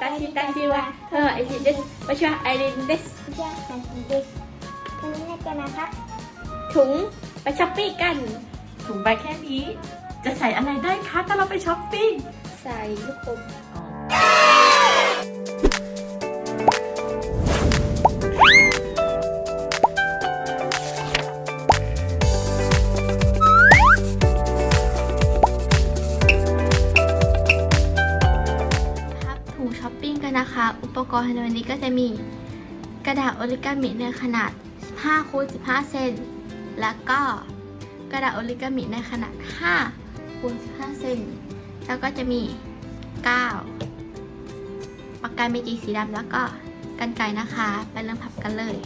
ตัชิตัชิวะเธอไอรินเดสวชิวะไอรินเดสวะไอรินเดสวันนี้จะมาพักถุงไปช้อปปิ้งกัน ถุงใบแค่นี้ จะใส่อะไรได้คะถ้าเราไปช้อปปิ้ง ใส่ลูกอม รณ์ในวันนี้ก็จะมีกระดาษโอริกามิในขนาด 15คูณ15 เซน แล้วก็กระดาษโอริกามิในขนาด 5คูณ15 เซน แล้วก็จะมีกาวปากกาเมจิสีดำแล้วก็กันไกรนะคะ ไปเริ่มพับกันเลย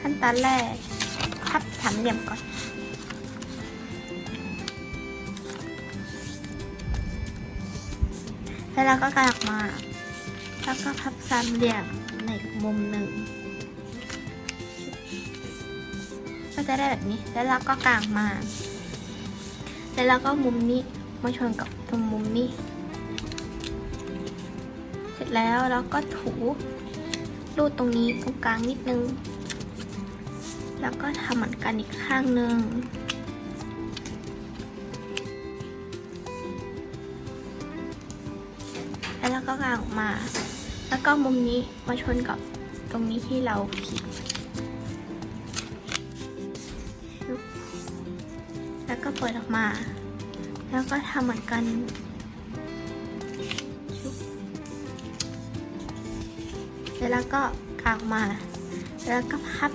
ขั้นตอนแรกพับสามเหลี่ยมก่อน แล้วเราก็กางออกมา แล้วก็พับสามเหลี่ยมในมุมหนึ่ง ก็จะได้แบบนี้ แล้วเราก็กางมา แล้วเราก็มุมนี้มาชนกับตรงมุมนี้ เสร็จแล้วเราก็ถูรูดตรงนี้ตรงกลางนิดนึง แล้วก็ทำเหมือนกันอีกข้างหนึ่ง ก็กางออกมา แล้วก็มุมนี้มาชนกับตรงนี้ที่เราขีดแล้วก็เปิดออกมา แล้วก็ทำเหมือนกันชุบแล้วก็กางมา แล้วก็พับ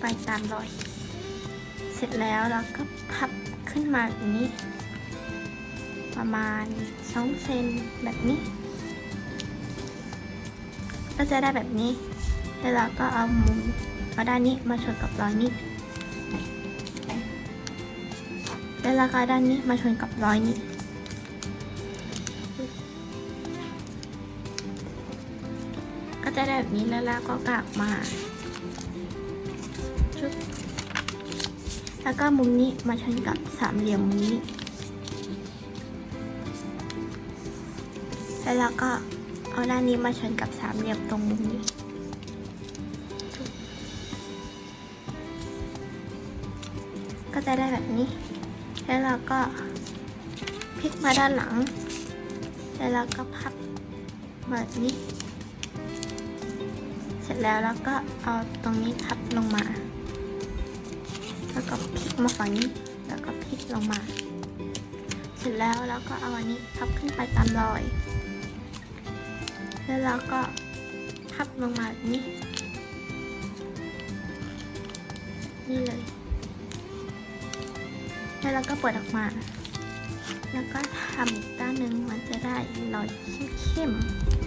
ไปตามรอย เสร็จแล้วเราก็พับขึ้นมาแบบนี้ ประมาณ2เซนแบบนี้ ก็จะได้แบบนี้ แล้วเราก็เอามุมเอาด้านนี้มาชนกับรอยนี้ แล้วเราก็ด้านนี้มาชนกับรอยนี้ก็จะได้แบบนี้แล้วเราก็กากมาแล้วก็มุมนี้มาชนกับสามเหลี่ยมมุมนี้ แล้วเราก็เอาด้านนี้มาชนกับสามเหลี่ยมตรงมุมนี้ก็จะได้แบบนี้ แล้วเราก็พลิกมาด้านหลัง แล้วเราก็พับแบบนี้ เสร็จแล้วเราก็เอาตรงนี้พับลงมา แล้วก็พลิกมาฝั่งนี้ แล้วก็พลิกลงมา เสร็จแล้วเราก็เอาอันนี้พับขึ้นไปตามรอย แล้วเราก็พับลงมาแบบนี้ นี่เลย แล้วเราก็เปิดออกมา แล้วก็ทำอีกด้านหนึ่งมันจะได้รอยเข้มๆ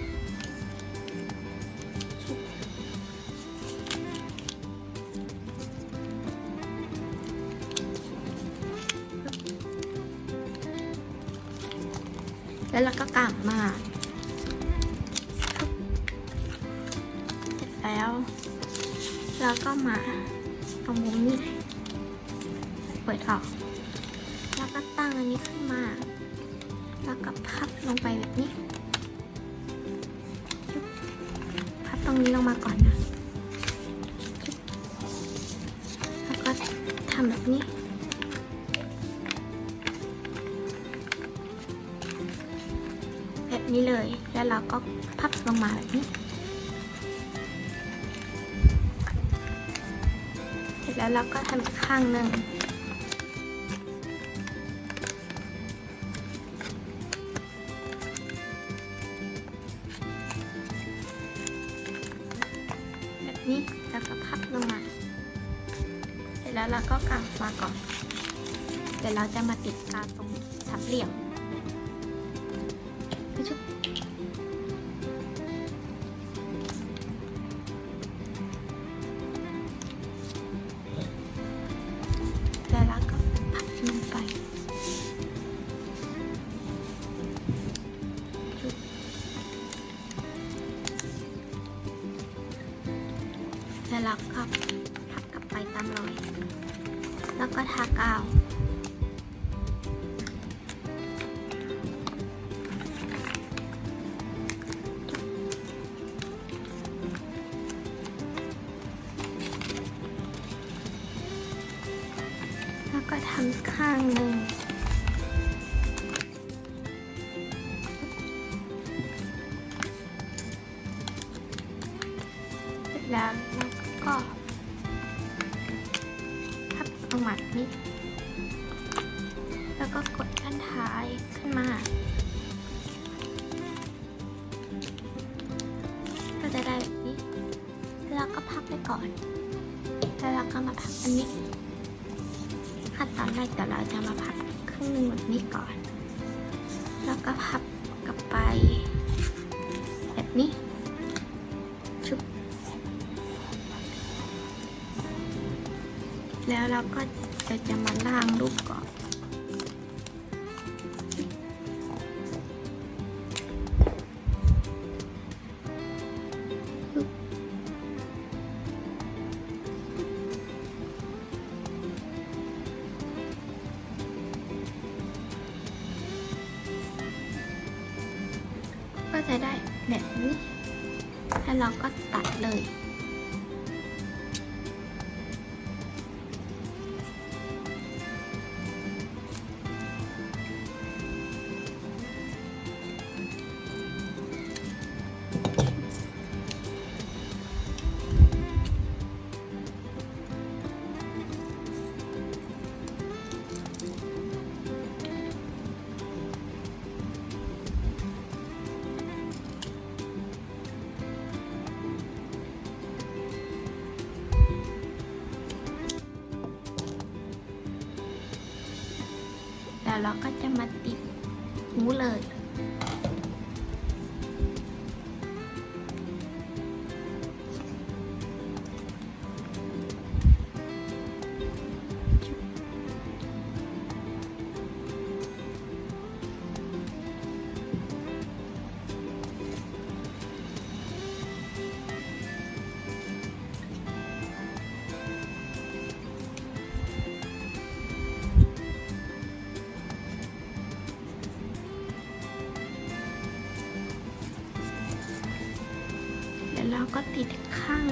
แล้วเราก็กางมา เราก็มาตรงมุมนี้ เปิดออก แล้วก็ตั้งอันนี้ขึ้นมา แล้วก็พับลงไปแบบนี้ พับตรงนี้ลงมาก่อนนะ แล้วก็ทำแบบนี้แบบนี้เลย แล้วเราก็พับลงมาแบบนี้ แล้วเราก็ทำอีกข้างหนึ่งแบบนี้แล้วก็พับลงมา เสร็จแล้วเราก็กางมาก่อน เดี๋ยวเราจะมาติดกาตรงสามเหลี่ยม สลักครับ ทักกลับไปตามรอย แล้วก็ทากาวแล้วก็ทำข้างหนึ่ง ก็พับลงมาแบบนี้ แล้วก็กดด้านท้ายขึ้นมา ก็จะได้แบบนี้ แล้วก็พับไปก่อน แล้วเราก็มาพับอันนี้ ขั้นตอนแรกเดี๋ยวเราจะมาพับครึ่งหนึ่งแบบนี้ก่อน แล้วก็พับกลับไป แบบนี้ แล้วเราก็จะจะมาล่างรูปก่อนก็จะได้แบบนี้ แล้วเราก็ตัดเลย เราก็จะมาติดหูเลย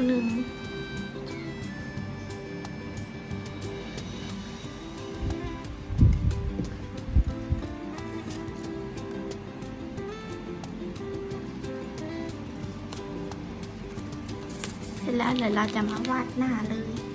หนึ่งเสร็จแล้วเดี๋ยวเราจะมาวาดหน้าเลย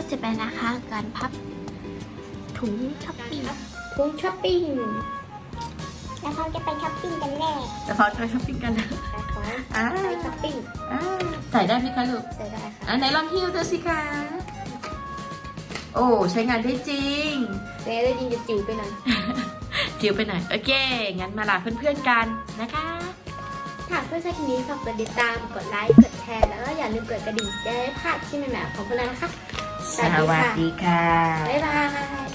ก็เสร็จไปนะคะ การพับถุงช้อปปิ้งถุงช้อปปิ้งแล้วเขาจะไปช้อปปิ้งกันแน่จะพอไปช้อปปิ้งกันนะนะคะอ่าไปช้อปปิ้งอ่าใส่ได้ไหมคะลูกใส่ได้ค่ะอ่าไหนลองฮิ้วดูสิคะโอ้ใช้งานได้จริงเจ๊ได้ยินจะจิ๋วไปหน่อยจิ๋วไปหน่อยโอเคงั้นมาลาเพื่อนๆกันนะคะถ้าเพื่อนชอบคลิปนี้ฝากกดติดตามกดไลค์กดแชร์แล้วก็อย่าลืมกดกระดิ่งจะได้ไม่พลาดที่ใหม่ๆของพวกเรานะคะ สวัสดีค่ะ บ๊ายบาย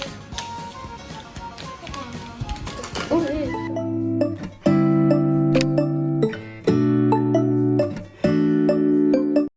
อุ้ย